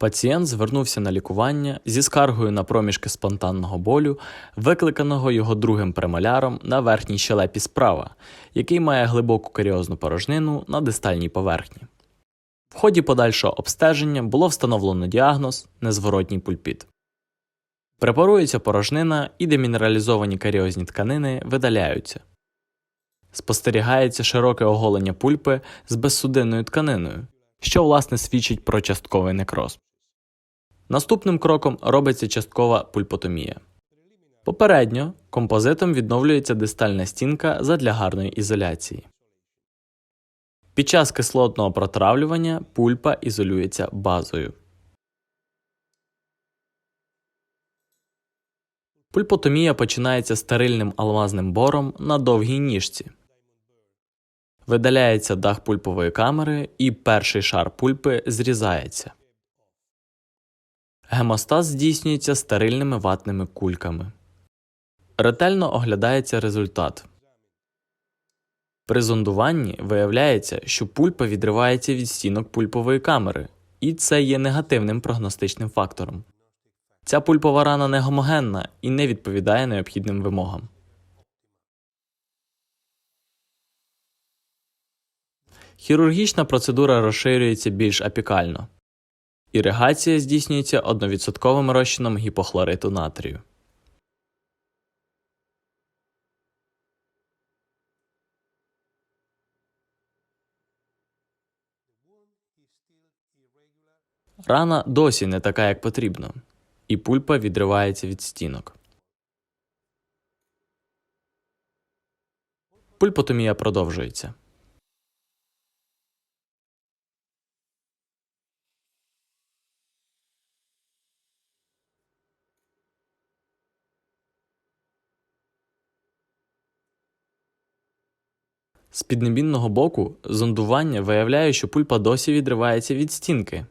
Пацієнт звернувся на лікування зі скаргою на проміжки спонтанного болю, викликаного його другим премоляром на верхній щелепі справа, який має глибоку каріозну порожнину на дистальній поверхні. В ході подальшого обстеження було встановлено діагноз незворотній пульпіт. Препарується порожнина і демінералізовані каріозні тканини видаляються. Спостерігається широке оголення пульпи з безсудинною тканиною, що власне свідчить про частковий некроз. Наступним кроком робиться часткова пульпотомія. Попередньо композитом відновлюється дистальна стінка задля гарної ізоляції. Під час кислотного протравлювання пульпа ізолюється базою. Пульпотомія починається стерильним алмазним бором на довгій ніжці. Видаляється дах пульпової камери і перший шар пульпи зрізається. Гемостаз здійснюється стерильними ватними кульками. Ретельно оглядається результат. При зондуванні виявляється, що пульпа відривається від стінок пульпової камери, і це є негативним прогностичним фактором. Ця пульпова рана не гомогенна і не відповідає необхідним вимогам. Хірургічна процедура розширюється більш апікально. Іригація здійснюється 1% розчином гіпохлориту натрію. Рана досі не така, як потрібно, і пульпа відривається від стінок. Пульпотомія продовжується. З піднебінного боку зондування виявляє, що пульпа досі відривається від стінки.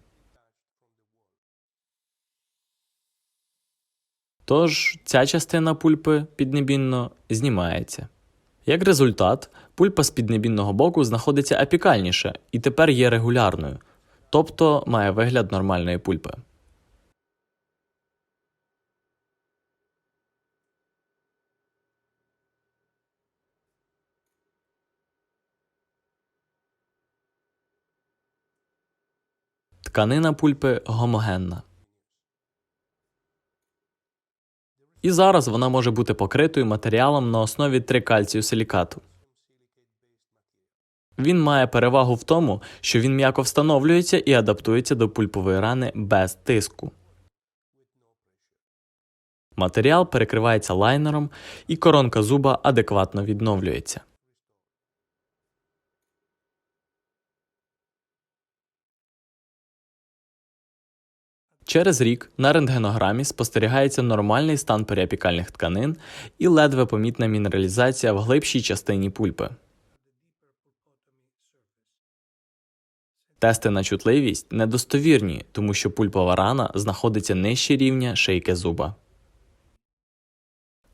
Тож ця частина пульпи піднебінно знімається. Як результат, пульпа з піднебінного боку знаходиться апікальніше і тепер є регулярною, тобто має вигляд нормальної пульпи. Тканина пульпи гомогенна. І зараз вона може бути покритою матеріалом на основі трикальцію силікату. Він має перевагу в тому, що він м'яко встановлюється і адаптується до пульпової рани без тиску. Матеріал перекривається лайнером, і коронка зуба адекватно відновлюється. Через рік на рентгенограмі спостерігається нормальний стан періапікальних тканин і ледве помітна мінералізація в глибшій частині пульпи. Тести на чутливість недостовірні, тому що пульпова рана знаходиться нижче рівня шийки зуба.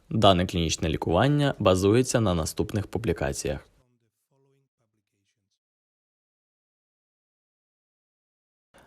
Дане клінічне лікування базується на наступних публікаціях.